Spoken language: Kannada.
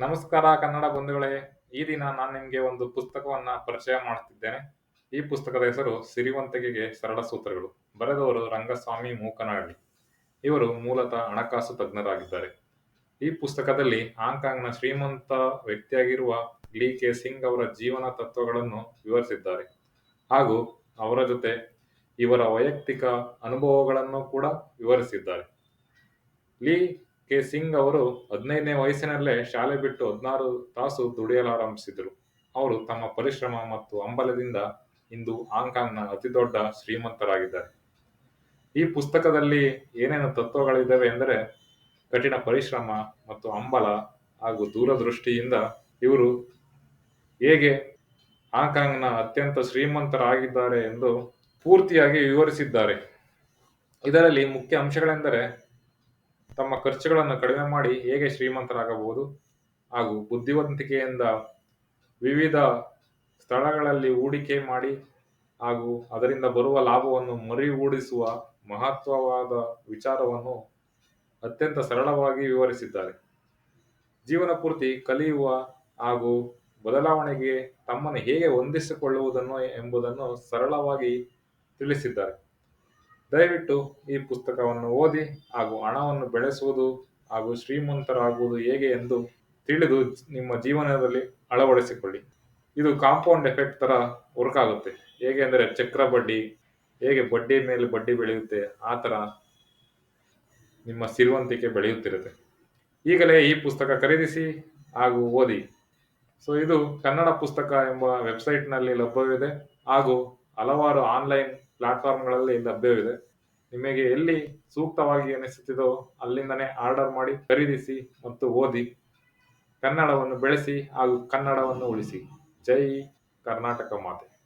ನಮಸ್ಕಾರ ಕನ್ನಡ ಬಂಧುಗಳೇ, ಈ ದಿನ ನಾನು ನಿಮಗೆ ಒಂದು ಪುಸ್ತಕವನ್ನ ಪರಿಚಯ ಮಾಡುತ್ತಿದ್ದೇನೆ ಈ ಪುಸ್ತಕದ ಹೆಸರು ಸಿರಿವಂತಿಕೆಗೆ ಸರಳ ಸೂತ್ರಗಳು. ಬರೆದವರು ರಂಗಸ್ವಾಮಿ ಮೂಕನಹಳ್ಳಿ. ಇವರು ಮೂಲತಃ ಹಣಕಾಸು ತಜ್ಞರಾಗಿದ್ದಾರೆ. ಈ ಪುಸ್ತಕದಲ್ಲಿ ಹಾಂಗ್ಕಾಂಗ್ನ ಶ್ರೀಮಂತ ವ್ಯಕ್ತಿಯಾಗಿರುವ ಲೀ ಕೆ ಸಿಂಗ್ ಅವರ ಜೀವನ ತತ್ವಗಳನ್ನು ವಿವರಿಸಿದ್ದಾರೆ. ಹಾಗೂ ಅವರ ಜೊತೆ ಇವರ ವೈಯಕ್ತಿಕ ಅನುಭವಗಳನ್ನು ಕೂಡ ವಿವರಿಸಿದ್ದಾರೆ. ಲೀ ಕೆ ಸಿಂಗ್ ಅವರು ಹದಿನೈದನೇ ವಯಸ್ಸಿನಲ್ಲೇ ಶಾಲೆ ಬಿಟ್ಟು ಹದಿನಾರು ತಾಸು ದುಡಿಯಲಾರಂಭಿಸಿದರು ಅವರು ತಮ್ಮ ಪರಿಶ್ರಮ ಮತ್ತು ಹಂಬಲದಿಂದ ಇಂದು ಹಾಂಗ್ಕಾಂಗ್ನ ಅತಿದೊಡ್ಡ ಶ್ರೀಮಂತರಾಗಿದ್ದಾರೆ. ಈ ಪುಸ್ತಕದಲ್ಲಿ ಏನೇನು ತತ್ವಗಳಿದ್ದಾವೆ ಎಂದರೆ ಕಠಿಣ ಪರಿಶ್ರಮ ಮತ್ತು ಹಂಬಲ ಹಾಗೂ ದೂರದೃಷ್ಟಿಯಿಂದ ಇವರು ಹೇಗೆ ಹಾಂಗ್ಕಾಂಗ್ನ ಅತ್ಯಂತ ಶ್ರೀಮಂತರಾಗಿದ್ದಾರೆ ಎಂದು ಪೂರ್ತಿಯಾಗಿ ವಿವರಿಸಿದ್ದಾರೆ. ಇದರಲ್ಲಿ ಮುಖ್ಯ ಅಂಶಗಳೆಂದರೆ ತಮ್ಮ ಖರ್ಚುಗಳನ್ನು ಕಡಿಮೆ ಮಾಡಿ ಹೇಗೆ ಶ್ರೀಮಂತರಾಗಬಹುದು ಹಾಗೂ ಬುದ್ಧಿವಂತಿಕೆಯಿಂದ ವಿವಿಧ ಸ್ಥಳಗಳಲ್ಲಿ ಹೂಡಿಕೆ ಮಾಡಿ ಹಾಗೂ ಅದರಿಂದ ಬರುವ ಲಾಭವನ್ನು ಮರಿಗೂಡಿಸುವ ಮಹತ್ವವಾದ ವಿಚಾರವನ್ನು ಅತ್ಯಂತ ಸರಳವಾಗಿ ವಿವರಿಸಿದ್ದಾರೆ. ಜೀವನ ಪೂರ್ತಿ ಕಲಿಯುವ ಹಾಗೂ ಬದಲಾವಣೆಗೆ ತಮ್ಮನ್ನು ಹೇಗೆ ಹೊಂದಿಸಿಕೊಳ್ಳುವುದನ್ನು ಎಂಬುದನ್ನು ಸರಳವಾಗಿ ತಿಳಿಸಿದ್ದಾರೆ. ದಯವಿಟ್ಟು ಈ ಪುಸ್ತಕವನ್ನು ಓದಿ ಹಾಗೂ ಹಣವನ್ನು ಬೆಳೆಸುವುದು ಹಾಗೂ ಶ್ರೀಮಂತರಾಗುವುದು ಹೇಗೆ ಎಂದು ತಿಳಿದು ನಿಮ್ಮ ಜೀವನದಲ್ಲಿ ಅಳವಡಿಸಿಕೊಳ್ಳಿ. ಇದು ಕಾಂಪೌಂಡ್ ಎಫೆಕ್ಟ್ ತರ ವರ್ಕ್ ಆಗುತ್ತೆ. ಹೇಗೆ ಅಂದರೆ ಚಕ್ರ ಬಡ್ಡಿ, ಹೇಗೆ ಬಡ್ಡಿ ಮೇಲೆ ಬಡ್ಡಿ ಬೆಳೆಯುತ್ತೆ, ಆ ಥರ ನಿಮ್ಮ ಸಿರಿವಂತಿಕೆ ಬೆಳೆಯುತ್ತಿರುತ್ತೆ. ಈಗಲೇ ಈ ಪುಸ್ತಕ ಖರೀದಿಸಿ ಹಾಗೂ ಓದಿ. ಸೊ ಇದು ಕನ್ನಡ ಪುಸ್ತಕ ಎಂಬ ವೆಬ್ಸೈಟ್ನಲ್ಲಿ ಲಭ್ಯವಿದೆ ಹಾಗೂ ಹಲವಾರು ಆನ್ಲೈನ್ ಪ್ಲಾಟ್ಫಾರ್ಮ್ಗಳಲ್ಲಿ ಲಭ್ಯವಿದೆ ನಿಮಗೆ ಎಲ್ಲಿ ಸೂಕ್ತವಾಗಿ ಅನಿಸುತ್ತಿದೋ ಅಲ್ಲಿಂದನೇ ಆರ್ಡರ್ ಮಾಡಿ ಖರೀದಿಸಿ ಮತ್ತು ಓದಿ. ಕನ್ನಡವನ್ನು ಬೆಳೆಸಿ ಹಾಗೂ ಕನ್ನಡವನ್ನು ಉಳಿಸಿ. ಜೈ ಕರ್ನಾಟಕ ಮಾತೆ.